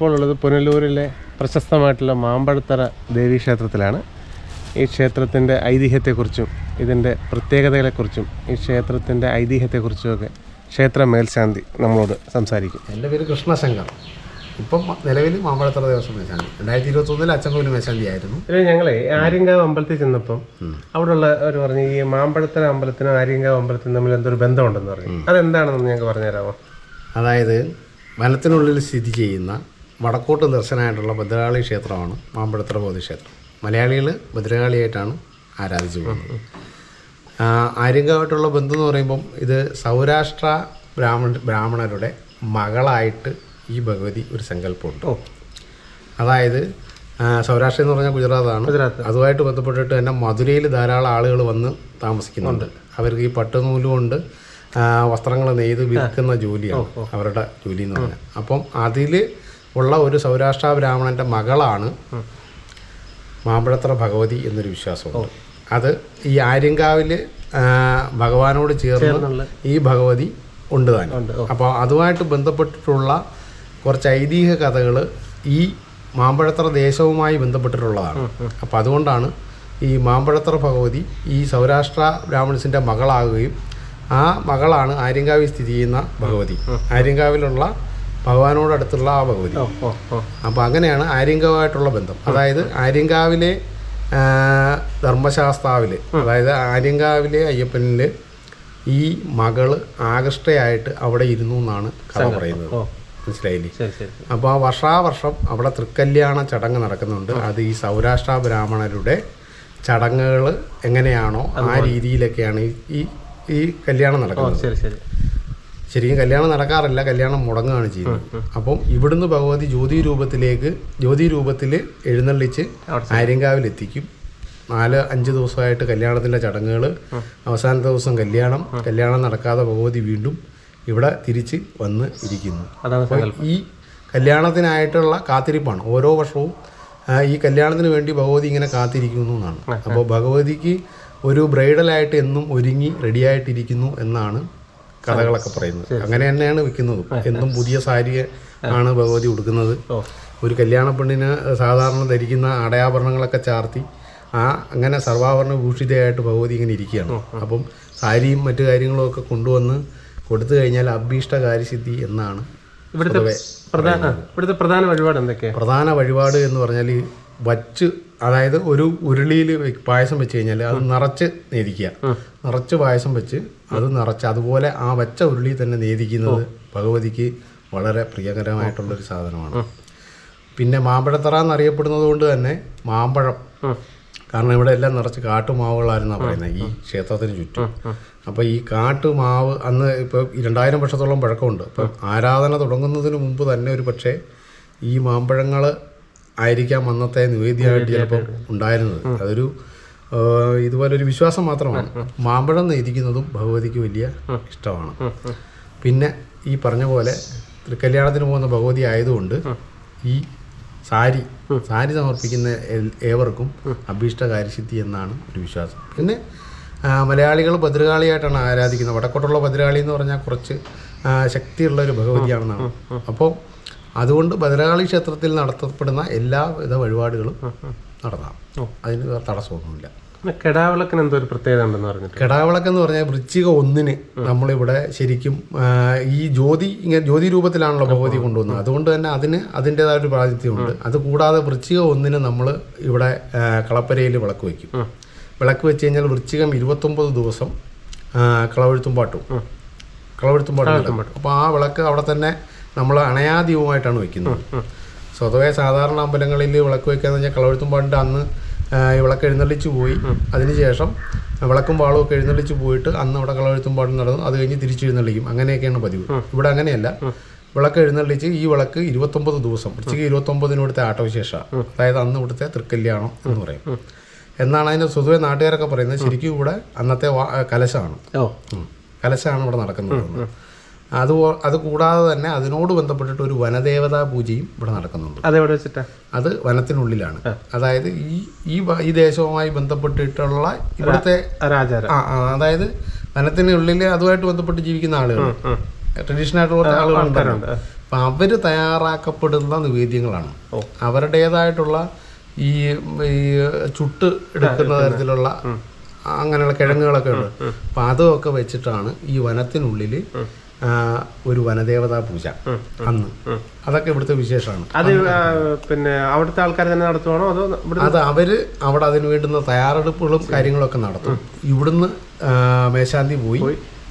ഞാനിപ്പോൾ ഉള്ളത് പുനലൂരിലെ പ്രശസ്തമായിട്ടുള്ള മാമ്പഴത്തറ ദേവീ ക്ഷേത്രത്തിലാണ് ഈ ക്ഷേത്രത്തിന്റെ ഐതിഹ്യത്തെക്കുറിച്ചും ഇതിന്റെ പ്രത്യേകതകളെക്കുറിച്ചും ഈ ക്ഷേത്രത്തിന്റെ ഐതിഹ്യത്തെക്കുറിച്ചുമൊക്കെ ക്ഷേത്ര മേൽശാന്തി നമ്മളോട് സംസാരിക്കും. എന്റെ പേര് കൃഷ്ണശങ്കർ. ഇപ്പം നിലവിൽ മാമ്പഴത്തറ ദേവസ്വം മേശാന്തി രണ്ടായിരത്തി ഇരുപത്തൊന്നിൽ അച്ചൻകോവിൽ മേശാന്തി ആയിരുന്നു. ഞങ്ങളെ ആര്യങ്കാവ് അമ്പലത്തിൽ ചെന്നപ്പം അവിടെയുള്ള അവർ പറഞ്ഞു ഈ മാമ്പഴത്തറ അമ്പലത്തിനും ആര്യങ്കാവ് അമ്പലത്തിനും തമ്മിൽ എന്തൊരു ബന്ധമുണ്ടെന്ന് പറഞ്ഞു. അതെന്താണെന്ന് ഞങ്ങൾക്ക് പറഞ്ഞുതരാമോ? അതായത് വനത്തിനുള്ളിൽ സ്ഥിതി ചെയ്യുന്ന വടക്കോട്ട് ദർശനമായിട്ടുള്ള ഭദ്രകാളി ക്ഷേത്രമാണ് മാമ്പഴത്തറ ബോധി ക്ഷേത്രം. മലയാളികൾ ഭദ്രകാളിയായിട്ടാണ് ആരാധിച്ചു പോകുന്നത് ആര്യങ്കമായിട്ടുള്ള ആര്യങ്കാവായിട്ടുള്ള ബന്ധം എന്ന് പറയുമ്പം ഇത് സൗരാഷ്ട്ര ബ്രാഹ്മണ ബ്രാഹ്മണരുടെ മകളായിട്ട് ഈ ഭഗവതി ഒരു സങ്കല്പമുണ്ട്. അതായത് സൗരാഷ്ട്ര എന്ന് പറഞ്ഞാൽ ഗുജറാത്താണ്. ഗുജറാത്ത്. അതുമായിട്ട് ബന്ധപ്പെട്ടിട്ട് തന്നെ മധുരയിൽ ധാരാളം ആളുകൾ വന്ന് താമസിക്കുന്നുണ്ട്. അവർക്ക് ഈ പട്ടുനൂലുകൊണ്ട് വസ്ത്രങ്ങൾ നെയ്ത് വിൽക്കുന്ന ജോലിയാണ് അവരുടെ ജോലി എന്ന് പറഞ്ഞാൽ. അപ്പം അതിൽ ഉള്ള ഒരു സൗരാഷ്ട്ര ബ്രാഹ്മണന്റെ മകളാണ് മാമ്പഴത്ര ഭഗവതി എന്നൊരു വിശ്വാസമുണ്ട്. അത് ഈ ആര്യങ്കാവിൽ ഭഗവാനോട് ചേർന്ന് ഈ ഭഗവതി ഉണ്ട് തന്നെ. അപ്പോൾ അതുമായിട്ട് ബന്ധപ്പെട്ടിട്ടുള്ള കുറച്ച് ഐതിഹ്യ കഥകൾ ഈ മാമ്പഴത്തറ ദേശവുമായി ബന്ധപ്പെട്ടിട്ടുള്ളതാണ്. അപ്പോൾ അതുകൊണ്ടാണ് ഈ മാമ്പഴത്തറ ഭഗവതി ഈ സൗരാഷ്ട്ര ബ്രാഹ്മണസിന്റെ മകളാകുകയും ആ മകളാണ് ആര്യങ്കാവിൽ സ്ഥിതി ചെയ്യുന്ന ഭഗവതി. ആര്യങ്കാവിലുള്ള ഭഗവാനോടടുത്തുള്ള ആ ഭഗവതി. അപ്പോൾ അങ്ങനെയാണ് ആര്യങ്കവുമായിട്ടുള്ള ബന്ധം. അതായത് ആര്യങ്കാവിലെ ധർമ്മശാസ്താവിൽ അതായത് ആര്യങ്കാവിലെ അയ്യപ്പനിൽ ഈ മകൾ ആകൃഷ്ടയായിട്ട് അവിടെ ഇരുന്നു എന്നാണ് കഥ പറയുന്നത്. മനസ്സിലായില്ലേ? അപ്പോൾ ആ വർഷാവർഷം അവിടെ തൃക്കല്യാണ ചടങ്ങ് നടക്കുന്നുണ്ട്. അത് ഈ സൗരാഷ്ട്ര ബ്രാഹ്മണരുടെ ചടങ്ങുകൾ എങ്ങനെയാണോ ആ രീതിയിലൊക്കെയാണ് ഈ- ഈ കല്യാണം നടക്കുന്നത്. ശരിക്കും കല്യാണം നടക്കാറില്ല കല്യാണം മുടങ്ങുകയാണ് ചെയ്യുന്നത്. അപ്പം ഇവിടുന്ന് ഭഗവതി ജ്യോതി രൂപത്തിലേക്ക് ജ്യോതി രൂപത്തിൽ എഴുന്നള്ളിച്ച് ആര്യങ്കാവിൽ എത്തിക്കും. നാല് അഞ്ച് ദിവസമായിട്ട് കല്യാണത്തിന്റെ ചടങ്ങുകൾ അവസാനത്തെ ദിവസം കല്യാണം. കല്യാണം നടക്കാതെ ഭഗവതി വീണ്ടും ഇവിടെ തിരിച്ച് വന്ന് ഇരിക്കുന്നു. അപ്പോൾ ഈ കല്യാണത്തിനായിട്ടുള്ള കാത്തിരിപ്പാണ്. ഓരോ വർഷവും ഈ കല്യാണത്തിന് വേണ്ടി ഭഗവതി ഇങ്ങനെ കാത്തിരിക്കുന്നു എന്നാണ്. അപ്പോൾ ഭഗവതിക്ക് ഒരു ബ്രൈഡലായിട്ട് എന്നും ഒരുങ്ങി റെഡിയായിട്ടിരിക്കുന്നു എന്നാണ് കഥകളൊക്കെ പറയുന്നത്. അങ്ങനെ തന്നെയാണ് വിൽക്കുന്നതും എന്നും പുതിയ സാരി ആണ് ഭഗവതി ഉടുക്കുന്നത്. ഒരു കല്യാണ പെണ്ണിന് സാധാരണ ധരിക്കുന്ന അടയാഭരണങ്ങളൊക്കെ ചാർത്തി ആ അങ്ങനെ സർവാഭരണ ഭൂഷിതയായിട്ട് ഭഗവതി ഇങ്ങനെ ഇരിക്കുകയാണ്. അപ്പം സാരിയും മറ്റു കാര്യങ്ങളും ഒക്കെ കൊണ്ടുവന്ന് കൊടുത്തു കഴിഞ്ഞാൽ അഭീഷ്ട കാര്യസിദ്ധി എന്നാണ് ഇവിടുത്തെ പ്രധാന ഇവിടുത്തെ പ്രധാന വഴിപാട് എന്തൊക്കെയാണ് പ്രധാന വഴിപാട് എന്ന് പറഞ്ഞാൽ ഈ വച്ച് അതായത് ഒരു ഉരുളിയിൽ പായസം വെച്ച് കഴിഞ്ഞാൽ അത് നിറച്ച് നേരിക്കുക. നിറച്ച് പായസം വെച്ച് അത് നിറച്ച് അതുപോലെ ആ വെച്ച ഉരുളി തന്നെ നേദിക്കുന്നത് ഭഗവതിക്ക് വളരെ പ്രിയകരമായിട്ടുള്ളൊരു സാധനമാണ്. പിന്നെ മാമ്പഴത്തറ എന്നറിയപ്പെടുന്നത് കൊണ്ട് തന്നെ മാമ്പഴം. കാരണം ഇവിടെ എല്ലാം നിറച്ച് കാട്ടുമാവുകളായിരുന്നാണ് പറയുന്നത് ഈ ക്ഷേത്രത്തിന് ചുറ്റും. അപ്പോൾ ഈ കാട്ടുമാവ് അന്ന് ഇപ്പോൾ രണ്ടായിരം വർഷത്തോളം പഴക്കമുണ്ട്. അപ്പം ആരാധന തുടങ്ങുന്നതിന് മുമ്പ് തന്നെ ഒരു പക്ഷേ ഈ മാമ്പഴങ്ങൾ ആയിരിക്കാം അന്നത്തെ നിവേദ്യമായിട്ട് ചിലപ്പോൾ ഉണ്ടായിരുന്നത്. അതൊരു ആ, ഇതുപോലെ ഒരു വിശ്വാസം മാത്രമാണ്. മാമ്പഴം നെയ്തിക്കുന്നതും ഭഗവതിക്ക് വലിയ ഇഷ്ടമാണ്. പിന്നെ ഈ പറഞ്ഞ പോലെ കല്യാണത്തിന് പോകുന്ന ഭഗവതി ആയതുകൊണ്ട് ഈ സാരി സാരി സമർപ്പിക്കുന്ന ഏവർക്കും അഭീഷ്ട കാര്യസിദ്ധി എന്നാണ് ഒരു വിശ്വാസം. പിന്നെ മലയാളികൾ ഭദ്രകാളിയായിട്ടാണ് ആരാധിക്കുന്നത്. വടക്കോട്ടുള്ള ഭദ്രകാളി എന്ന് പറഞ്ഞാൽ കുറച്ച് ശക്തിയുള്ള ഒരു ഭഗവതിയാണെന്നാണ്. അപ്പോൾ അതുകൊണ്ട് ഭദ്രകാളി ക്ഷേത്രത്തിൽ നടത്തപ്പെടുന്ന എല്ലാവിധ വഴിപാടുകളും നടത്താം അതിന് വേറെ തടസ്സമൊന്നുമില്ല. കെടാവിളക്കിന് എന്തോ ഒരു പ്രത്യേകത ഉണ്ടെന്ന് പറഞ്ഞിട്ട് കെടാവിളക്ക് എന്ന് പറഞ്ഞാൽ വൃശ്ചിക ഒന്നിന് നമ്മളിവിടെ ശരിക്കും ഈ ജ്യോതി ഇങ്ങനെ ജ്യോതി രൂപത്തിലാണല്ലോ ഭഗവതി കൊണ്ടുവന്നത്. അതുകൊണ്ട് തന്നെ അതിന് അതിന്റെതായ ഒരു പ്രാതിഥ്യമുണ്ട് അത് കൂടാതെ വൃശ്ചിക ഒന്നിന് നമ്മൾ ഇവിടെ കളപ്പരയിൽ വിളക്ക് വയ്ക്കും. വിളക്ക് വെച്ച് കഴിഞ്ഞാൽ വൃശ്ചികം ഇരുപത്തൊമ്പത് ദിവസം ആ, കളവെഴുത്തും പാട്ടും കളവെഴുത്തും പാട്ടും അപ്പോൾ ആ വിളക്ക് അവിടെ തന്നെ നമ്മൾ അണയാദീപമായിട്ടാണ് വെക്കുന്നത് സ്വതവേ സാധാരണ അമ്പലങ്ങളിൽ വിളക്ക് വെക്കാന്ന് പറഞ്ഞാൽ കളവെഴുത്തും പണ്ട് അന്ന് വിളക്ക് എഴുന്നള്ളിച്ച് പോയി. അതിനുശേഷം വിളക്കും വാളും ഒക്കെ എഴുന്നള്ളിച്ച് പോയിട്ട് അന്ന് അവിടെ കളവെഴുത്തും പാടും നടന്നു. അത് കഴിഞ്ഞ് തിരിച്ച് എഴുന്നള്ളിക്കും അങ്ങനെയൊക്കെയാണ് പതിവ്. ഇവിടെ അങ്ങനെയല്ല. വിളക്ക് എഴുന്നള്ളിച്ച് ഈ വിളക്ക് ഇരുപത്തൊമ്പത് ദിവസം ഉച്ചയ്ക്ക് ഇരുപത്തൊമ്പതിന് ഇവിടുത്തെ ആട്ടവിശേഷ. അതായത് അന്ന് ഇവിടുത്തെ തൃക്കല്യാണം എന്ന് പറയും. എന്നാണ് അതിന് സ്വതവെ നാട്ടുകാരൊക്കെ പറയുന്നത്. ശരിക്കും ഇവിടെ അന്നത്തെ കലശമാണ്. കലശമാണ് ഇവിടെ നടക്കുന്നത്. അത് അതുകൂടാതെ അത് കൂടാതെ തന്നെ അതിനോട് ബന്ധപ്പെട്ടിട്ട് ഒരു വനദേവതാ പൂജയും ഇവിടെ നടക്കുന്നുണ്ട്. അതെവിടെ വെച്ചിട്ടാ? അത് വനത്തിനുള്ളിലാണ്. അതായത് ഈ ഈ ഈ ദേശവുമായി ബന്ധപ്പെട്ടിട്ടുള്ള ഇവിടുത്തെ ആ അതായത് വനത്തിനുള്ളിൽ അതുമായിട്ട് ബന്ധപ്പെട്ട് ജീവിക്കുന്ന ആളുകൾ ട്രഡീഷണൽ ആയിട്ടുള്ള ആൾക്കാരുണ്ട്. അപ്പം അവർ തയ്യാറാക്കപ്പെടുന്ന നിവേദ്യങ്ങളാണ്. അവരുടേതായിട്ടുള്ള ഈ ഈ ചുട്ട് എടുക്കുന്ന തരത്തിലുള്ള അങ്ങനെയുള്ള കിഴങ്ങുകളൊക്കെ ഉണ്ട്. അപ്പം അതൊക്കെ വെച്ചിട്ടാണ് ഈ വനത്തിനുള്ളിൽ ഒരു വനദേവതാ പൂജ അന്ന്. അതൊക്കെ ഇവിടുത്തെ വിശേഷമാണ്. അത് പിന്നെ അവിടുത്തെ ആൾക്കാർ തന്നെ നടത്തുവാണോ? അതോ അത് അവർ അവിടെ അതിന് വേണ്ടുന്ന തയ്യാറെടുപ്പുകളും കാര്യങ്ങളൊക്കെ നടത്തും. ഇവിടുന്ന് മേശാന്തി പോയി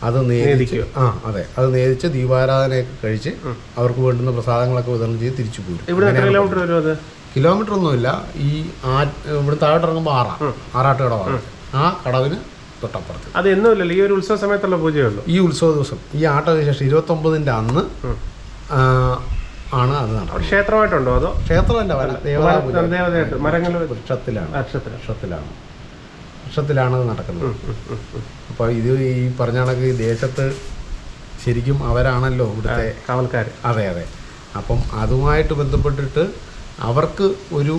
അത് നേദിച്ച് ആ അതെ. അത് നേദിച്ച് ദീപാരാധനയൊക്കെ കഴിച്ച് അവർക്ക് വേണ്ടുന്ന പ്രസാദങ്ങളൊക്കെ വിതരണം ചെയ്ത് തിരിച്ചു പോരും. കിലോമീറ്റർ ഒന്നുമില്ല ഈ ആ ഇവിടെ താഴോട്ട് ഇറങ്ങുമ്പോൾ ആറാ ആറാട്ടുകടവാണ് ആ കടവിന് തൊട്ടപ്പുറത്ത്. അത് എന്നുമില്ലല്ലോ ഈ ഒരു ഉത്സവ സമയത്തുള്ള പൂജയുള്ളൂ ഈ ഉത്സവ ദിവസം ഈ ആട്ടവിശേഷം ഇരുപത്തൊമ്പതിന്റെ അന്ന് ആണ് അത് നടക്കുന്നത്. ക്ഷേത്രമായിട്ടുണ്ടോ അതോ? ക്ഷേത്രമല്ല ദേവതാ മരങ്ങൾ വൃക്ഷത്തിലാണ്. വൃക്ഷത്തിലാണ്. വൃക്ഷത്തിലാണ്. അത് നടക്കുന്നത്. അപ്പോൾ ഇത് ഈ പറഞ്ഞ കണക്ക് ദേശത്ത് ശരിക്കും അവരാണല്ലോ ഇവിടുത്തെ കാവൽക്കാർ അതെ അതെ. അപ്പം അതുമായിട്ട് ബന്ധപ്പെട്ടിട്ട് അവർക്ക് ഒരു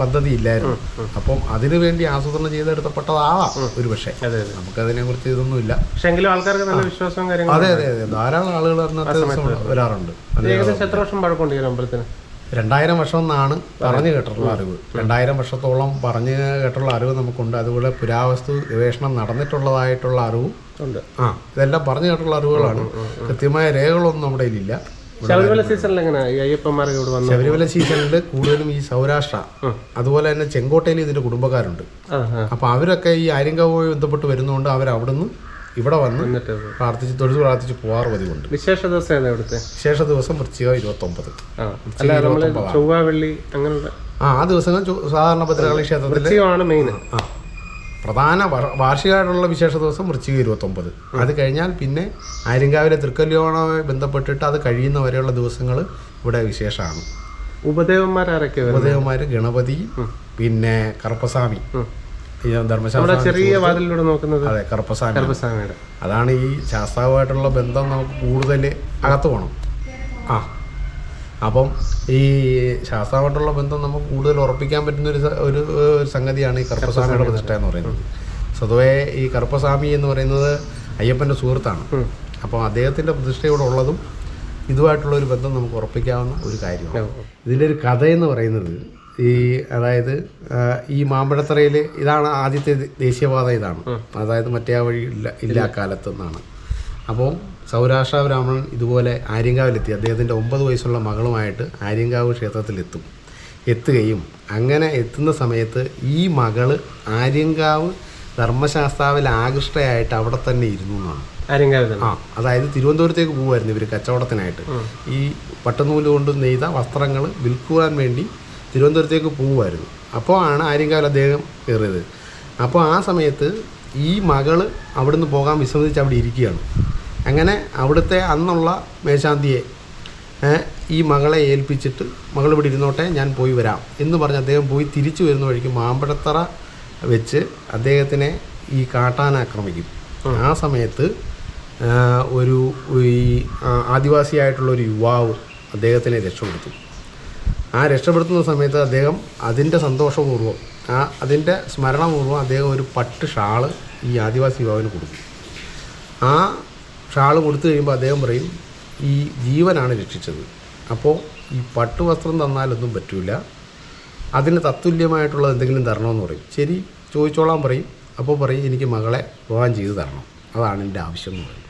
പദ്ധതി ഇല്ലായിരുന്നു അപ്പം അതിനു വേണ്ടി ആസൂത്രണം ചെയ്തെടുത്തപ്പെട്ടതാവാം ഒരു പക്ഷേ നമുക്കതിനെ കുറിച്ച് ഇതൊന്നുമില്ല. പക്ഷെ എങ്കിലും ആൾക്കാർക്ക് നല്ല വിശ്വാസവും കാര്യങ്ങളും അതെ അതെ അതെ. ധാരാളം ആളുകൾ അന്നത്തെ ദിവസം വരാറുണ്ട്. ഇത് ഏകദേശം എത്ര വർഷം പഴക്കമുണ്ട് ഈ അമ്പലത്തിന്? രണ്ടായിരം വർഷം എന്നാണ് പറഞ്ഞു കേട്ടിട്ടുള്ള അറിവ്. രണ്ടായിരം വർഷത്തോളം പറഞ്ഞു കേട്ടുള്ള അറിവ് നമുക്കുണ്ട്. അതുപോലെ പുരാവസ്തു ഗവേഷണം നടന്നിട്ടുള്ളതായിട്ടുള്ള അറിവും ഉണ്ട്. ആ ഇതെല്ലാം പറഞ്ഞു കേട്ടുള്ള അറിവുകളാണ്. കൃത്യമായ രേഖകളൊന്നും നമ്മുടെ കയ്യിലില്ല. ശബരിമല സീസണിൽ എങ്ങനെ? ഈ അയ്യപ്പന്മാർക്ക് ഇവിടെ വന്നു? ശബരിമല സീസണിൽ കൂടുതലും ഈ സൗരാഷ്ട്ര അതുപോലെ തന്നെ ചെങ്കോട്ടയിൽ ഇതിന്റെ കുടുംബക്കാരുണ്ട്. അപ്പോൾ അവരൊക്കെ ഈ ആര്യങ്കാവുമായി ബന്ധപ്പെട്ട് വരുന്നതുകൊണ്ട് അവർ അവിടുന്ന് ഇവിടെ വന്ന് പ്രാർത്ഥിച്ച് തൊഴുതു പ്രാർത്ഥിച്ച് പോകാറ് പതിവുണ്ട്. വിശേഷ ദിവസം ഇവിടുത്തെ? വിശേഷ ദിവസം വൃശ്ചിക ഇരുപത്തൊമ്പത്. ചൊവ്വ വെള്ളി അങ്ങനെയുള്ള ആ ആ ദിവസങ്ങൾ സാധാരണ ഭദ്രകാളി ക്ഷേത്രത്തിൽ മെയിൻ ആ. പ്രധാന വർ- വാർഷികമായിട്ടുള്ള വിശേഷ ദിവസം വൃശ്ചിക ഇരുപത്തൊമ്പത്. അത് കഴിഞ്ഞാൽ പിന്നെ ആര്യങ്കാവിലെ തൃക്കല്യോണവുമായി ബന്ധപ്പെട്ടിട്ട് അത് കഴിയുന്ന വരെയുള്ള ദിവസങ്ങൾ ഇവിടെ വിശേഷമാണ് ഉപദേവന്മാരൊക്കെ ഉപദേവന്മാർ ഗണപതി പിന്നെ കറുപ്പസ്വാമി. ധർമ്മശാസ്ത്ര ചെറിയ നോക്കുന്നത് അതെ കറുപ്പസ്വാമി കറുപ്പസ്വാമിയുടെ. അതാണ് ഈ ശാസ്താവുമായിട്ടുള്ള ബന്ധം നമുക്ക് കൂടുതൽ അകത്ത് പോകണം ആ. അപ്പം ഈ ശാസ്താവുമായിട്ടുള്ള ബന്ധം നമുക്ക് കൂടുതൽ ഉറപ്പിക്കാൻ പറ്റുന്ന ഒരു ഒരു സംഗതിയാണ് ഈ കറുപ്പസ്വാമിയുടെ പ്രതിഷ്ഠ എന്ന് പറയുന്നത്. സ്വതവേ ഈ കറുപ്പസ്വാമി എന്ന് പറയുന്നത് അയ്യപ്പന്റെ സുഹൃത്താണ്. അപ്പോൾ അദ്ദേഹത്തിന്റെ പ്രതിഷ്ഠയോടെ ഉള്ളതും ഇതുമായിട്ടുള്ള ഒരു ബന്ധം നമുക്ക് ഉറപ്പിക്കാവുന്ന ഒരു കാര്യമാണ്. ഇതിന്റെ ഒരു കഥ എന്ന് പറയുന്നത് ഈ അതായത് ഈ മാമ്പഴത്തറയിൽ ഇതാണ് ആദ്യത്തെ ദേശീയപാത ഇതാണ്. അതായത് മറ്റേ വഴി ഇല്ല ഇല്ല കാലത്ത് നിന്നാണ്. അപ്പോൾ സൗരാഷ്ട്ര ബ്രാഹ്മണൻ ഇതുപോലെ ആര്യങ്കാവിലെത്തി. അദ്ദേഹത്തിന്റെ ഒമ്പത് വയസ്സുള്ള മകളുമായിട്ട് ആര്യങ്കാവ് ക്ഷേത്രത്തിലെത്തും. എത്തുകയും അങ്ങനെ എത്തുന്ന സമയത്ത് ഈ മകൾ ആര്യങ്കാവ് ധർമ്മശാസ്താവിൽ ആകൃഷ്ടയായിട്ട് അവിടെ തന്നെ ഇരുന്നു എന്നാണ്. ആര്യങ്കാവ് ആ അതായത് തിരുവനന്തപുരത്തേക്ക് പോകുമായിരുന്നു ഇവർ കച്ചവടത്തിനായിട്ട്. ഈ പട്ടുനൂൽ കൊണ്ട് നെയ്ത വസ്ത്രങ്ങൾ വിൽക്കുവാൻ വേണ്ടി തിരുവനന്തപുരത്തേക്ക് പോകുമായിരുന്നു. അപ്പോൾ ആണ് ആര്യങ്കാവിൽ അദ്ദേഹം കയറിയത്. അപ്പോൾ ആ സമയത്ത് ഈ മകൾ അവിടുന്ന് പോകാൻ വിസമ്മതിച്ച് അവിടെ ഇരിക്കുകയാണ്. അങ്ങനെ അവിടുത്തെ അന്നുള്ള മേശാന്തിയെ ഈ മകളെ ഏൽപ്പിച്ചിട്ട് മകൾ ഇവിടെ ഇരുന്നോട്ടെ ഞാൻ പോയി വരാം എന്ന് പറഞ്ഞ് അദ്ദേഹം പോയി തിരിച്ചു വരുന്ന വഴിക്ക് മാമ്പഴത്തറ വെച്ച് അദ്ദേഹത്തിനെ ഈ കാട്ടാൻ ആക്രമിക്കും. ആ. സമയത്ത് ഒരു ഈ ആദിവാസിയായിട്ടുള്ള ഒരു യുവാവ് അദ്ദേഹത്തിനെ രക്ഷപ്പെടുത്തും. ആ രക്ഷപ്പെടുത്തുന്ന സമയത്ത് അദ്ദേഹം അതിന്റെ സന്തോഷപൂർവം ആ അതിന്റെ സ്മരണപൂർവം അദ്ദേഹം ഒരു പട്ട് ഷാൾ ഈ ആദിവാസി യുവാവിന് കൊടുക്കും. ആ ഷാൾ കൊടുത്തു കഴിയുമ്പോൾ അദ്ദേഹം പറയും ഈ ജീവനാണ് രക്ഷിച്ചത്. അപ്പോൾ ഈ പട്ടുവസ്ത്രം തന്നാലൊന്നും പറ്റില്ല അതിന് തത്തുല്യമായിട്ടുള്ള എന്തെങ്കിലും തരണമെന്ന് പറയും. ശരി ചോദിച്ചോളാൻ പറയും. അപ്പോൾ പറയും എനിക്ക് മകളെ വിവാഹം ചെയ്ത് തരണം. അതാണ് എന്റെ ആവശ്യം എന്ന് പറയും.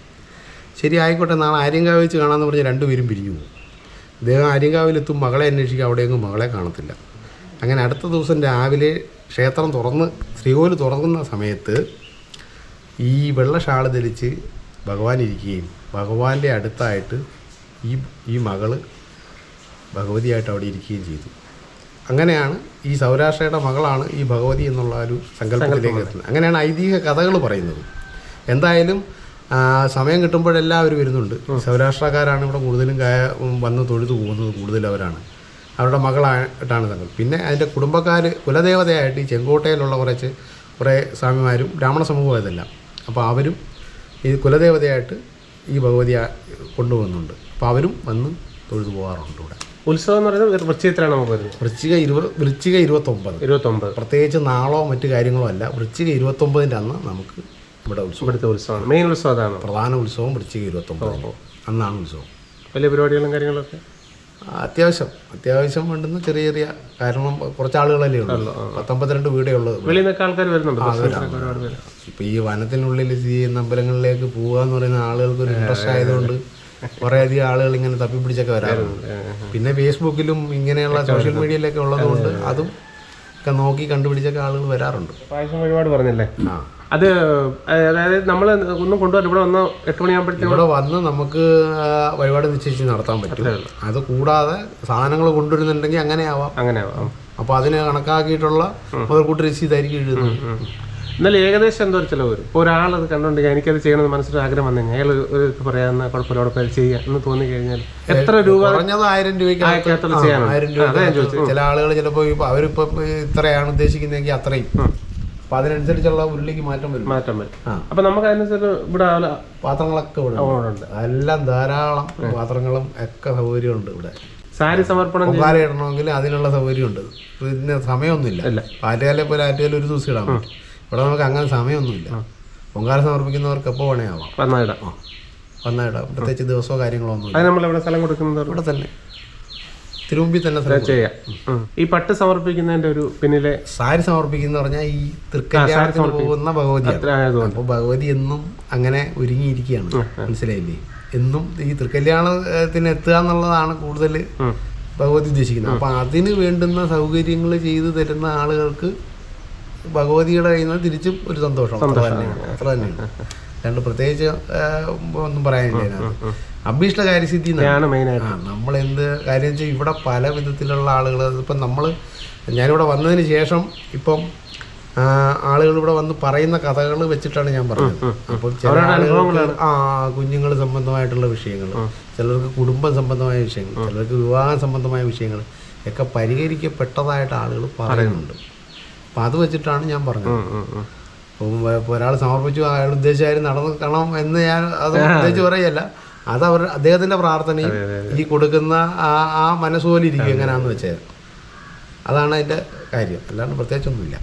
ശരി ആയിക്കോട്ടെ നാളെ ആര്യങ്കാവ് വെച്ച് കാണാമെന്ന് പറഞ്ഞ് രണ്ടുപേരും പിരിഞ്ഞു പോകും. അദ്ദേഹം ആര്യങ്കാവിലെത്തും മകളെ അന്വേഷിക്കുക അവിടെയെങ്കിലും മകളെ കാണത്തില്ല. അങ്ങനെ അടുത്ത ദിവസം രാവിലെ ക്ഷേത്രം തുറന്ന് ശ്രീകോൽ തുറക്കുന്ന സമയത്ത് ഈ വെള്ള ഷാൾ ധരിച്ച് ഭഗവാൻ ഇരിക്കുകയും ഭഗവാന്റെ അടുത്തായിട്ട് ഈ ഈ മകൾ ഭഗവതിയായിട്ട് അവിടെ ഇരിക്കുകയും ചെയ്തു. അങ്ങനെയാണ് ഈ സൗരാഷ്ട്രയുടെ മകളാണ് ഈ ഭഗവതി എന്നുള്ള ഒരു സങ്കല്പത്തിലേക്ക് എത്തുന്നത്. അങ്ങനെയാണ് ഐതിഹ്യ കഥകൾ പറയുന്നത്. എന്തായാലും സമയം കിട്ടുമ്പോഴെല്ലാവരും വരുന്നുണ്ട്. സൗരാഷ്ട്രക്കാരാണ് ഇവിടെ കൂടുതലും കായ- വന്ന് തൊഴുതു പോകുന്നത് കൂടുതലും അവരാണ് അവരുടെ മകളായിട്ടാണ് തങ്ങൾ. പിന്നെ അതിന്റെ കുടുംബക്കാർ കുലദേവതയായിട്ട് ഈ ചെങ്കോട്ടയിലുള്ള കുറച്ച് കുറേ സ്വാമിമാരും ബ്രാഹ്മണ സമൂഹം ഇതെല്ലാം അപ്പോൾ അവരും ഈ കുലദേവതയായിട്ട് ഈ ഭഗവതി കൊണ്ടുപോകുന്നുണ്ട് അപ്പോൾ അവരും വന്ന് തൊഴുതു പോകാറുണ്ട് ഇവിടെ. ഉത്സവം എന്ന് പറയുന്നത് വൃശ്ചികത്തിലാണ് നമുക്ക് വരുന്നത്. വൃശ്ചിക ഇരുപത് വൃശ്ചിക ഇരുപത്തൊമ്പത്. ഇരുപത്തൊമ്പത്. പ്രത്യേകിച്ച് നാളോ മറ്റു കാര്യങ്ങളോ അല്ല വൃശ്ചിക ഇരുപത്തൊമ്പതിന്റെ അന്ന് നമുക്ക് ഇവിടെ ഉത്സവം. ഇവിടുത്തെ ഉത്സവമാണ്. മെയിൻ ഉത്സവം അതാണ്. പ്രധാന ഉത്സവം വൃശ്ചിക ഇരുപത്തൊമ്പത് അന്നാണ് ഉത്സവം. വലിയ പരിപാടികളും കാര്യങ്ങളൊക്കെ? അത്യാവശ്യം. അത്യാവശ്യം വേണ്ടുന്ന ചെറിയ ചെറിയ കാരണം കുറച്ച് ആളുകളല്ലേ ഉള്ളൂ. പത്തൊമ്പത്തിരണ്ട് വീടേ ഉള്ളത് വെളിയിൽ നിന്നൊക്കെ ആൾക്കാർ വരുന്നുണ്ട്. ഇപ്പൊ ഈ വനത്തിനുള്ളിൽ സ്ഥിതി ചെയ്യുന്ന അമ്പലങ്ങളിലേക്ക് പോവുക എന്ന് പറയുന്ന ആളുകൾക്ക് ഒരു ഇൻട്രസ്റ്റ് ആയതുകൊണ്ട് കുറെ അധികം ആളുകൾ ഇങ്ങനെ തപ്പി പിടിച്ചൊക്കെ വരാറുണ്ട് പിന്നെ ഫേസ്ബുക്കിലും ഇങ്ങനെയുള്ള സോഷ്യൽ മീഡിയയിലൊക്കെ ഉള്ളതുകൊണ്ട് അതും ഒക്കെ നോക്കി കണ്ടുപിടിച്ചൊക്കെ ആളുകൾ വരാറുണ്ട്. ഒരുപാട് പറഞ്ഞല്ലേ? ആ. അത് അതായത് നമ്മൾ ഒന്നും കൊണ്ടുവരും ഇവിടെ വന്ന് എട്ട് മണിയാകുമ്പോഴത്തേക്കും ഇവിടെ വന്ന് നമുക്ക് വഴിപാട് നിശ്ചയിച്ച് നടത്താൻ പറ്റും. അത് കൂടാതെ സാധനങ്ങൾ കൊണ്ടുവരുന്നുണ്ടെങ്കിൽ അങ്ങനെ ആവാം അങ്ങനെ ആവാം അപ്പോൾ അതിന് കണക്കാക്കിയിട്ടുള്ള മുതൽക്കൂട്ട് രസീതായിരിക്കും എഴുതുന്നത്. എന്നാലും ഏകദേശം എന്തോ ഒരു ചിലവ് വരും. ഇപ്പോൾ ഒരാളത് കണ്ടുകൊണ്ടെങ്കിൽ എനിക്കത് ചെയ്യണമെന്ന് മനസ്സിലൊരു ആഗ്രഹം വന്നു കഴിഞ്ഞാൽ അയാൾ ഒരു പറയാവുന്ന കുഴപ്പമില്ല. അവിടെ ചെയ്യാം എന്ന് തോന്നി കഴിഞ്ഞാൽ എത്ര രൂപ കുറഞ്ഞത് ആയിരം രൂപയ്ക്ക്. ആയിരം രൂപ ചില ആളുകൾ ചിലപ്പോൾ അവരിപ്പോൾ അവരിപ്പോ ഇത്രയാണ് ഉദ്ദേശിക്കുന്നതെങ്കിൽ അത്രയും. അപ്പൊ അതിനനുസരിച്ചുള്ള ഉരുളിക്ക് മാറ്റം വരും. മാറ്റം വരും. അപ്പൊ നമുക്ക് അതിനനുസരിച്ച് ഇവിടെ പാത്രങ്ങളൊക്കെ ഇവിടെ ഉണ്ട്. എല്ലാം ധാരാളം പാത്രങ്ങളും ഒക്കെ സൗകര്യമുണ്ട് ഇവിടെ. സാരി സമർപ്പണം പൊങ്കാല ഇടണമെങ്കിൽ അതിനുള്ള സൗകര്യമുണ്ട്. പിന്നെ സമയമൊന്നുമില്ല. ആറ്റുകാലെ പോലെ ആറ്റുകാല ഒരു ദിവസം ഇടാം ഇവിടെ നമുക്ക് അങ്ങനെ സമയമൊന്നുമില്ല. പൊങ്കാല സമർപ്പിക്കുന്നവർക്ക് എപ്പോൾ വേണേ ആവാം. വന്നാ ഇടാം. വന്നാ ഇടാം. പ്രത്യേകിച്ച് ദിവസമോ കാര്യങ്ങളോ ഒന്നും ഇവിടെ തന്നെ. തിരുമുമ്പിൽ തന്നെ ചെയ്യാം. ഈ പട്ട് സമർപ്പിക്കുന്നതിന്റെ ഒരു പിന്നിലെ സാരി സമർപ്പിക്കുന്ന പറഞ്ഞാൽ ഈ തൃക്കല്യാണത്തിന് പോകുന്ന ഭഗവതി അപ്പോൾ ഭഗവതി എന്നും അങ്ങനെ ഒരുങ്ങിയിരിക്കുകയാണ്. മനസ്സിലായില്ലേ? എന്നും ഈ തൃക്കല്യാണത്തിന് എത്തുക എന്നുള്ളതാണ് കൂടുതൽ ഭഗവതി ഉദ്ദേശിക്കുന്നത്. അപ്പം അതിന് വേണ്ടുന്ന സൗകര്യങ്ങൾ ചെയ്തു തരുന്ന ആളുകൾക്ക് ഭഗവതിയുടെ കയ്യിൽ നിന്ന് തിരിച്ചും ഒരു സന്തോഷം അത്ര തന്നെയാണ്. അത്ര തന്നെയാണ്. രണ്ട് പ്രത്യേകിച്ച് ഒന്നും പറയാനില്ല ആണ് മെയിനായിട്ട് നമ്മൾ എന്ത് കാര്യം വെച്ചാൽ ഇവിടെ പല വിധത്തിലുള്ള ആളുകൾ ഇപ്പം നമ്മൾ ഞാനിവിടെ വന്നതിന് ശേഷം ഇപ്പം ആളുകൾ ഇവിടെ വന്ന് പറയുന്ന കഥകൾ വെച്ചിട്ടാണ് ഞാൻ പറഞ്ഞത്. അപ്പോൾ ചില ആളുകൾക്ക് ആ കുഞ്ഞുങ്ങൾ സംബന്ധമായിട്ടുള്ള വിഷയങ്ങൾ ചിലർക്ക് കുടുംബം സംബന്ധമായ വിഷയങ്ങൾ ചിലർക്ക് വിവാഹം സംബന്ധമായ വിഷയങ്ങൾ ഒക്കെ പരിഹരിക്കപ്പെട്ടതായിട്ട് ആളുകൾ പറയുന്നുണ്ട്. അപ്പം അത് വെച്ചിട്ടാണ് ഞാൻ പറഞ്ഞത്. അപ്പം ഒരാൾ സമർപ്പിച്ചു അയാൾ ഉദ്ദേശിച്ചായാലും നടന്നു കാണാം എന്ന് ഞാൻ അത് ഉദ്ദേശിച്ച് പറയല്ല അത് അവർ അദ്ദേഹത്തിന്റെ പ്രാർത്ഥനയും ഈ കൊടുക്കുന്ന ആ ആ മനസ്സുപോലെ ഇരിക്കും എങ്ങനെയാണെന്ന് വെച്ചാൽ അതാണ് അതിന്റെ കാര്യം. അല്ലാണ്ട് പ്രത്യേകിച്ചൊന്നുമില്ല.